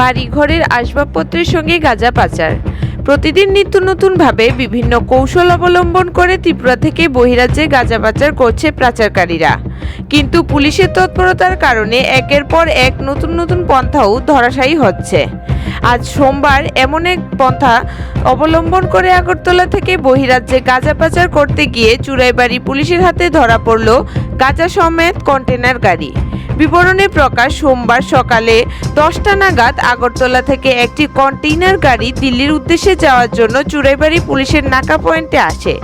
বাড়িঘরের আসবাবপত্রের সঙ্গে গাঁজা পাচার। প্রতিদিন নিত্য নতুনভাবে বিভিন্ন কৌশল অবলম্বন করে ত্রিপুরা থেকে বহিরাজ্যে গাঁজা পাচার করছে পাচারকারীরা। কিন্তু পুলিশের তৎপরতার কারণে একের পর এক নতুন নতুন পন্থাও ধরাশায়ী হচ্ছে। আজ সোমবার এমন এক পন্থা অবলম্বন করে আগরতলা থেকে বহিরাজ্যে গাঁজা পাচার করতে গিয়ে চুরাইবাড়ি পুলিশের হাতে ধরা পড়ল গাঁজা সমেত কন্টেনার গাড়ি। বিবরণে প্রকাশ সোমবার সকালে দশটা নাগাদ আগরতলা থেকে একটি কন্টেইনার গাড়ি দিল্লির উদ্দেশ্যে যাওয়ার জন্য চুরাইবাড়ি পুলিশের নাকা পয়েন্টে আসে।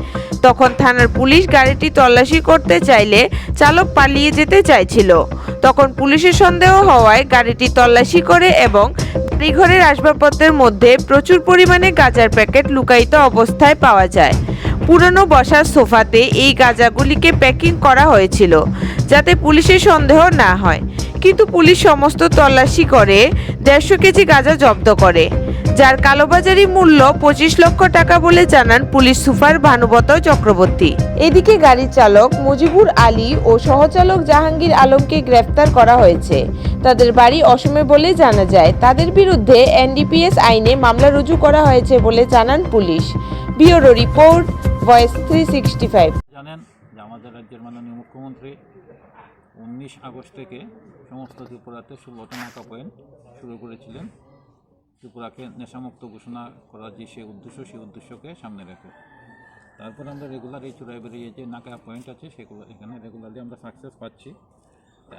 তখন থানার পুলিশ গাড়িটি তল্লাশি করতে চাইলে চালক পালিয়ে যেতে চাইছিল। তখন পুলিশের সন্দেহ হওয়ায় গাড়িটি তল্লাশি করে এবং বাড়িঘরের আসবাবপত্রের মধ্যে প্রচুর পরিমাণে গাঁজার প্যাকেট লুকায়িত অবস্থায় পাওয়া যায়। পুরনো বসার সোফাতে এই গাঁজাগুলিকে প্যাকিং করা হয়েছিল, যাতে পুলিশের সন্দেহ না হয়। কিন্তু পুলিশ সমস্ত তল্লাশি করে দেড়শো কেজি গাঁজা জব্দ করে, যার কালোবাজারি মূল্য পঁচিশ লক্ষ টাকা বলে জানান পুলিশ সুপার ভানুবত চক্রবর্তী। এদিকে গাড়ির চালক মুজিবুর আলী ও সহচালক জাহাঙ্গীর আলমকে গ্রেফতার করা হয়েছে। তাদের বাড়ি অসমে বলে জানা যায়, তাদের বিরুদ্ধে এনডিপিএস আইনে মামলা রুজু করা হয়েছে বলে জানান police. Bureau report voice three sixty five জানেন যে আমাদের রাজ্যের মাননীয় মুখ্যমন্ত্রী উনিশ আগস্ট থেকে সমস্ত ত্রিপুরাতে ষোলোটা নাকা পয়েন্ট শুরু করেছিলেন। ত্রিপুরাকে নেশামুক্ত ঘোষণা করার যে সেই উদ্দেশ্য সেই উদ্দেশ্যকে সামনে রেখে। তারপর আমরা রেগুলার এই চুরাইবাড়ি যে নাকা পয়েন্ট আছে, সেগুলো এখানে রেগুলারলি আমরা সাকসেস পাচ্ছি।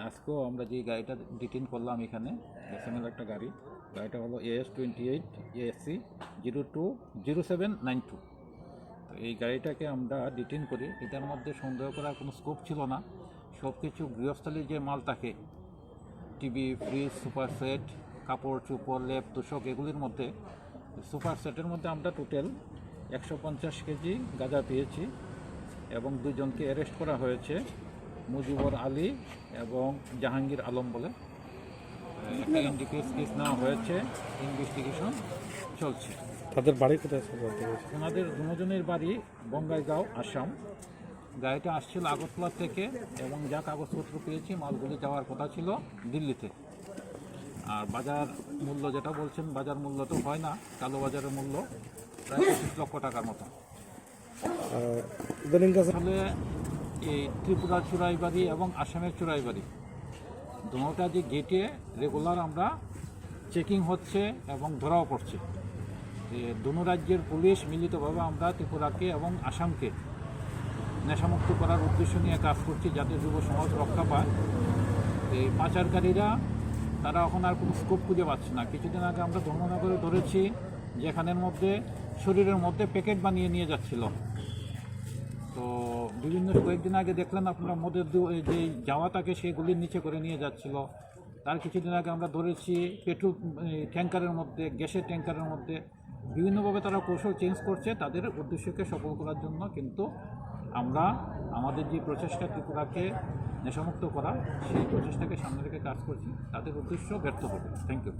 আজকেও আমরা যে গাড়িটা ডিটেন করলাম এখানে এসএমএল একটা গাড়ি, গাড়িটা হলো AS twenty eight ASC zero two zero seven nine two তো এই গাড়িটাকে আমরা ডিটেন করি। এটার মধ্যে সন্দেহ করার কোনো স্কোপ ছিল না। সব কিছু গৃহস্থলীর যে মাল থাকে টিভি ফ্রিজ সুপার সেট কাপড় চোপড় লেপ তোষক এগুলির মধ্যে সুপার সেটের মধ্যে আমরা টোটাল একশো পঞ্চাশ কেজি গাঁজা পেয়েছি এবং দুজনকে অ্যারেস্ট করা হয়েছে মুজিবর আলী এবং জাহাঙ্গীর আলম বলে। একটা ইন্ডিকেস কেস নেওয়া হয়েছে ইনভেস্টিগেশন চলছে। তাদের বাড়ি কোথায় ওনাদের দুজনের বাড়ি বঙ্গাইগাঁও আসাম। গাড়িটা আসছিল আগরতলা থেকে এবং যা কাগজপত্র পেয়েছি মালগুলি যাওয়ার কথা ছিল দিল্লিতে। আর বাজার মূল্য যেটা বলছেন বাজার মূল্য তো হয় না কালো বাজারের মূল্য প্রায় পঁচিশ লক্ষ টাকার মতো। আসলে এই ত্রিপুরার চুরাইবাড়ি এবং আসামের চুরাইবাড়ি দুটা যে গেটে রেগুলার আমরা চেকিং হচ্ছে এবং ধরাও পড়ছে। দুনো রাজ্যের পুলিশ মিলিতভাবে আমরা ত্রিপুরাকে এবং আসামকে নেশামুক্ত করার উদ্দেশ্য নিয়ে কাজ করছি যাতে যুব সমাজ রক্ষা পায়। এই পাচারকারীরা, তারা এখন আর কোনো স্কোপ খুঁজে পাচ্ছে না। কিছুদিন আগে আমরা ধর্মনগরে ধরেছি, যেখানের মধ্যে, শরীরের মধ্যে প্যাকেট বানিয়ে নিয়ে যাচ্ছিল। তো বিভিন্ন কয়েকদিন আগে দেখলেন আপনারা মদের যে যাওয়া থাকে সেগুলির নিচে করে নিয়ে যাচ্ছিল। তার কিছুদিন আগে আমরা ধরেছি, পেট্রোল ট্যাঙ্কারের মধ্যে, গ্যাসের ট্যাঙ্কারের মধ্যে। বিভিন্নভাবে তারা কৌশল চেঞ্জ করছে, তাদের উদ্দেশ্যকে সফল করার জন্য কিন্তু আমরা আমাদের যে প্রচেষ্টা ত্রিপুরাকে নেশামুক্ত করা, সেই প্রচেষ্টাকে সামনে রেখে কাজ করছি, তাদের উদ্দেশ্য ব্যর্থ হবে। Thank you